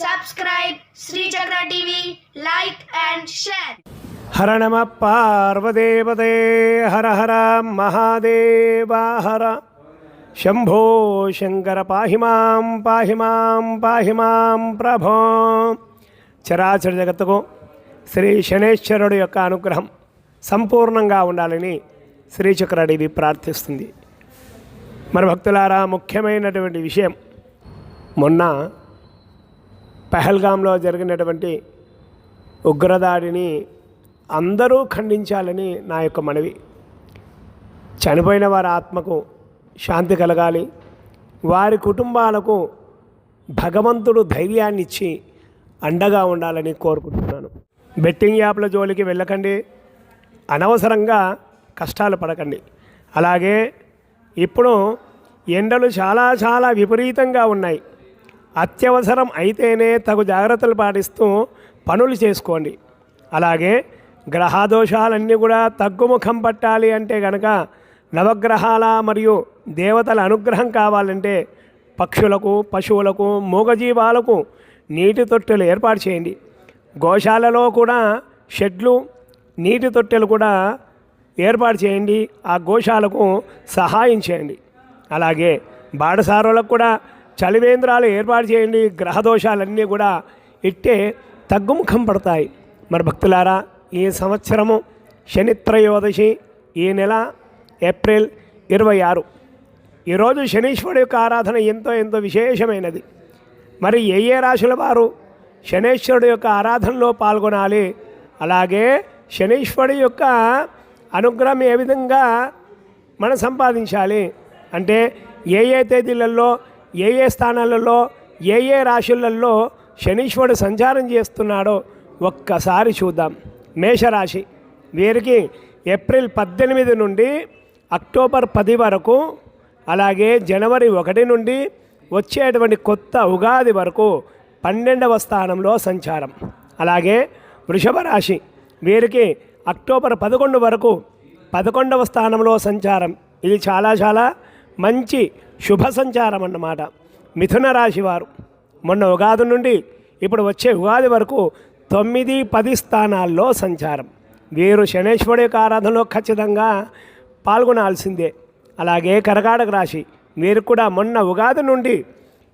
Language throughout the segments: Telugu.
Subscribe Srichakra TV like and share Hara నమ పార్వదేవదే హర హర మహాదేవా హర. శంభో శంకర పాహి మాం పాహి మాం పాహి మాం ప్రభో. చరాచర జగత్తుకు శ్రీ శనేశ్వరుడు యొక్క అనుగ్రహం సంపూర్ణంగా ఉండాలని శ్రీచక్రదేవి ప్రార్థిస్తుంది. మన భక్తులారా ముఖ్యమైనటువంటి విషయం మొన్న పహల్గాంలో జరిగినటువంటి ఉగ్రదాడిని అందరూ ఖండించాలని నా యొక్క మనవి. చనిపోయిన వారి ఆత్మకు శాంతి కలగాలి. వారి కుటుంబాలకు భగవంతుడు ధైర్యాన్ని ఇచ్చి అండగా ఉండాలని కోరుకుంటున్నాను. బెట్టింగ్ యాప్ల జోలికి వెళ్ళకండి. అనవసరంగా కష్టాలు పడకండి. అలాగే ఇప్పుడు ఎండలు చాలా చాలా విపరీతంగా ఉన్నాయి. అత్యవసరం అయితేనే తగు జాగ్రత్తలు పాటిస్తూ పనులు చేసుకోండి. అలాగే గ్రహదోషాలన్నీ కూడా తగ్గుముఖం పట్టాలి అంటే గనక నవగ్రహాల మరియు దేవతల అనుగ్రహం కావాలంటే పక్షులకు పశువులకు మూగజీవాలకు నీటి తొట్టెలు ఏర్పాటు చేయండి. గోశాలలో కూడా షెడ్లు నీటి తొట్టెలు కూడా ఏర్పాటు చేయండి. ఆ గోశాలకు సహాయం చేయండి. అలాగే బాడసారులకు కూడా చలివేంద్రాలు ఏర్పాటు చేయండి గ్రహదోషాలన్నీ కూడా ఇట్టే తగ్గుముఖం పడతాయి. మరి భక్తులారా ఈ సంవత్సరము శనిత్రయోదశి ఈ నెల ఏప్రిల్ ఇరవై ఆరు. ఈరోజు శనీశ్వరుడు యొక్క ఆరాధన ఎంతో ఎంతో విశేషమైనది. మరి ఏ ఏ రాశుల వారు శనీశ్వరుడు యొక్క ఆరాధనలో పాల్గొనాలి? అలాగే శనీశ్వరుడు యొక్క అనుగ్రహం ఏ విధంగా మనం సంపాదించాలి? అంటే ఏ ఏ తేదీలలో ఏ ఏ స్థానాలలో ఏ ఏ రాశులలో శనీశ్వరుడు సంచారం చేస్తున్నాడో ఒక్కసారి చూద్దాం. మేషరాశి వీరికి ఏప్రిల్ పద్దెనిమిది నుండి అక్టోబర్ పది వరకు అలాగే జనవరి ఒకటి నుండి వచ్చేటువంటి కొత్త ఉగాది వరకు పన్నెండవ స్థానంలో సంచారం. అలాగే వృషభ రాశి వీరికి అక్టోబర్ పదకొండు వరకు పదకొండవ స్థానంలో సంచారం. ఇది చాలా చాలా మంచి శుభ సంచారం అన్నమాట మిథున రాశి వారు. మొన్న ఉగాది నుండి ఇప్పుడు వచ్చే ఉగాది వరకు తొమ్మిది పది స్థానాల్లో సంచారం. వీరు శనేశ్వరుడి యొక్క ఆరాధనలో ఖచ్చితంగా పాల్గొనాల్సిందే. అలాగే కరగాడక రాశి. వీరు కూడా మొన్న ఉగాది నుండి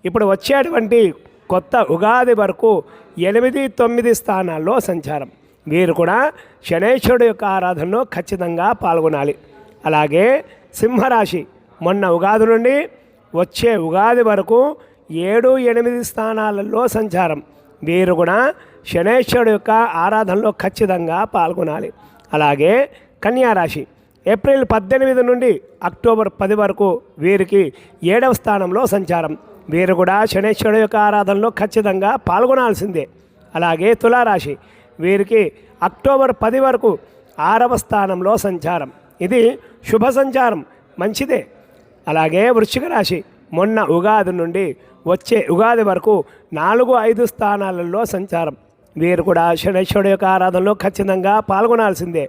ఇప్పుడు వచ్చేటువంటి కొత్త ఉగాది వరకు ఎనిమిది తొమ్మిది స్థానాల్లో సంచారం. వీరు కూడా శనేశ్వరుడు యొక్క ఆరాధనలో ఖచ్చితంగా పాల్గొనాలి. అలాగే సింహరాశి. మొన్న ఉగాది నుండి వచ్చే ఉగాది వరకు ఏడు ఎనిమిది స్థానాలలో సంచారం. వీరు కూడా శనేశ్వరుడు యొక్క ఆరాధనలో ఖచ్చితంగా పాల్గొనాలి. అలాగే కన్యారాశి ఏప్రిల్ పద్దెనిమిది నుండి అక్టోబర్ పది వరకు వీరికి ఏడవ స్థానంలో సంచారం. వీరు కూడా శనేశ్వరుడు యొక్క ఆరాధనలో ఖచ్చితంగా పాల్గొనాల్సిందే. అలాగే తులారాశి. వీరికి అక్టోబర్ పది వరకు ఆరవ స్థానంలో సంచారం. ఇది శుభ సంచారం. మంచిదే. అలాగే వృశ్చిక రాశి. మొన్న ఉగాది నుండి వచ్చే ఉగాది వరకు నాలుగు ఐదు స్థానాలలో సంచారం. వీరు కూడా శనేశ్వరుడు యొక్క ఆరాధనలో ఖచ్చితంగా పాల్గొనాల్సిందే.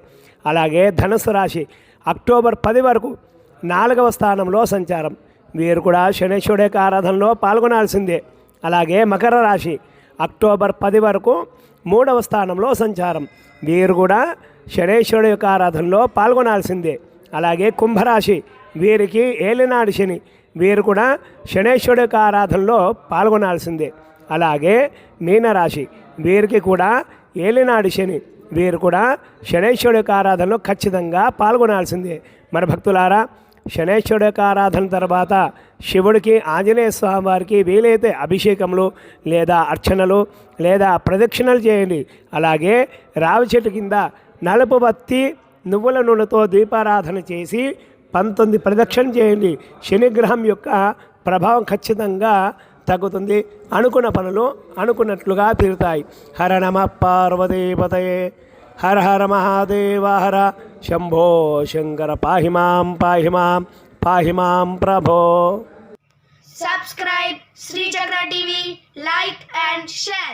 అలాగే ధనుసు రాశి అక్టోబర్ పది వరకు నాలుగవ స్థానంలో సంచారం. వీరు కూడా శనేశ్వరుడు యొక్క ఆరాధనలో పాల్గొనాల్సిందే. అలాగే మకర రాశి అక్టోబర్ పది వరకు మూడవ స్థానంలో సంచారం. వీరు కూడా శనేశ్వరుడు యొక్క ఆరాధనలో పాల్గొనాల్సిందే. అలాగే కుంభరాశి వీరికి ఏలినాడు శని. వీరు కూడా శనేశ్వరుడు యొక్క ఆరాధనలో పాల్గొనాల్సిందే. అలాగే మీనరాశి. వీరికి కూడా ఏలినాడు శని. వీరు కూడా శనేశ్వరుడు యొక్క ఆరాధనలో ఖచ్చితంగా పాల్గొనాల్సిందే. మన భక్తులారా శనేశ్వరుడు యొక్క ఆరాధన తర్వాత శివుడికి ఆంజనేయ స్వామి వారికి వీలైతే అభిషేకములు లేదా అర్చనలు లేదా ప్రదక్షిణలు చేయండి. అలాగే రావి చెట్టు కింద నలుపు బత్తి నువ్వుల నూనెతో దీపారాధన చేసి పంతొమ్మిది ప్రదక్షిణ చేయండి. శనిగ్రహం యొక్క ప్రభావం ఖచ్చితంగా తగ్గుతుంది. అనుకున్న పనులు అనుకున్నట్లుగా తీరుతాయి. హర నమ పార్వతీపతయే. హర హర మహాదేవ హర. శంభో శంకర పాహిమాం పాహిమాం పాహిమాం ప్రభో. Subscribe Srichakra TV. Like and share.